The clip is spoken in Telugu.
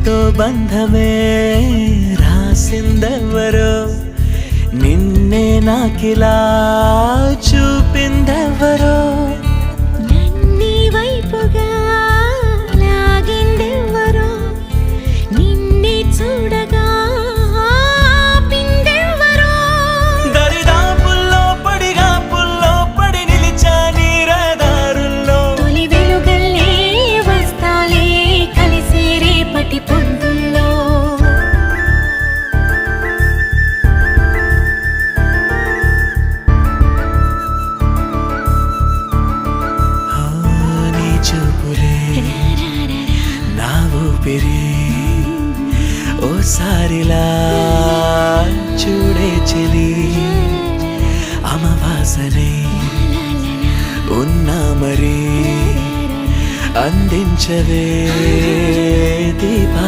మనతో బంధమే రాసిందెవరో? నిన్నే నాకిలా ఊపిరి. ఓసారిలా చూడే చెలి. అమవాసనే ఉన్నా మరి అందించవే దీపా.